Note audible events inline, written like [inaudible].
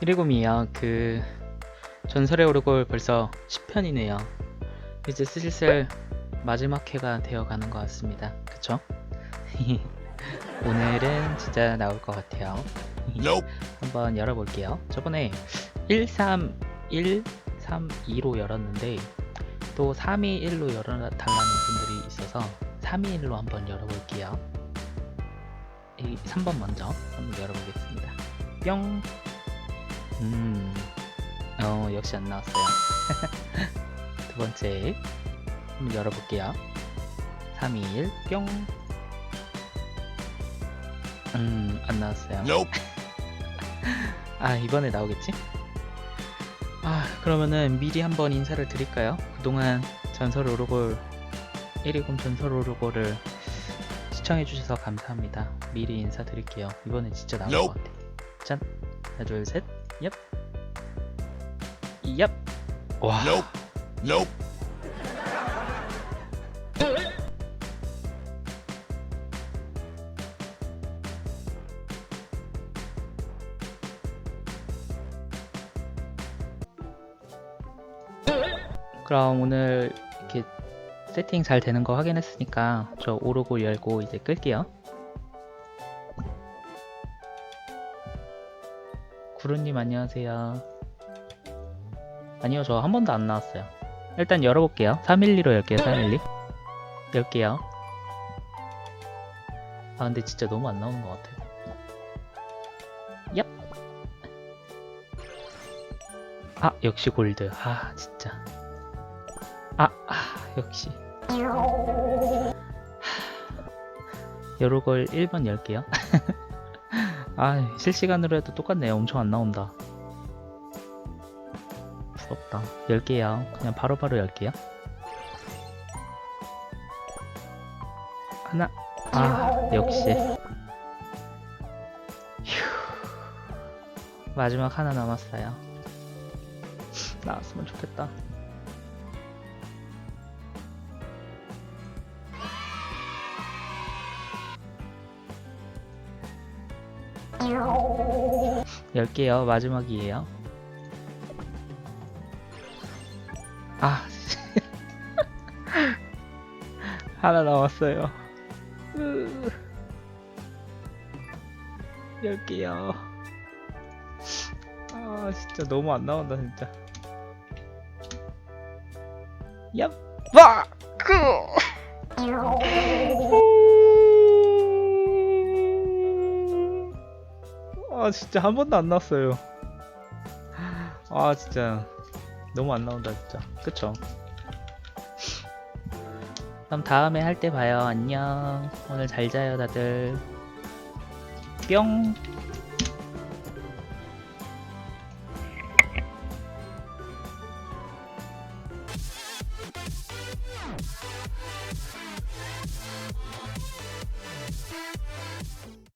120이요. 그 전설의 오르골 벌써 10편이네요. 이제 슬슬 마지막 회가 되어 가는 것 같습니다. 그쵸? [laughs] 오늘은 진짜 나올 것 같아요. [laughs] 한번 열어볼게요. 저번에 13132로 열었는데 또 321로 열어달라는 분들이 있어서 321로 한번 열어볼게요. 이 3번 먼저 한번 열어보겠습니다. 뿅. 음. 어, 역시 안 나왔어요. [laughs] 두 번째 한번 열어볼게요. 321 뿅. 음, 안 나왔어요. [laughs] 아 이번에 나오겠지? 아 그러면은 미리 한번 인사를 드릴까요? 그동안 전설 오르골 120 전설 오르골을 시청해주셔서 감사합니다 미리 인사드릴게요 이번에 진짜 나올 것. 같아 짠 하나 둘 셋 얍 얍! 와 Nope. Nope. 그럼 오늘 이렇게 세팅 잘 되는 거 확인했으니까 저 오르골 열고 이제 끌게요 구루님 안녕하세요. 아니요 저 한 번도 안 나왔어요. 일단 열어볼게요. 312로 열게요 312 열게요. 아 근데 진짜 너무 안 나오는 것 같아요. 얍! 아 역시 골드. 아 진짜. 아, 아 역시. 요로걸 1번 열게요 [laughs] 아 실시간으로 해도 똑같네요. 엄청 안 나온다. 부럽다. 열게요 그냥 바로바로 열게요 하나. 아 역시. 휴. 마지막 하나 남았어요. [laughs] 나왔으면 좋겠다 열게요. 마지막이에요. 아. [laughs] 하나 남았어요. 으. 열게요. 아 진짜 너무 안 나온다 진짜. 얍. 와! 아 진짜 한 번도 안 나왔어요. 아 진짜. 너무 안 나온다 진짜. 그쵸? 그럼 다음에 할 때 봐요. 안녕. 오늘 잘 자요 다들. 뿅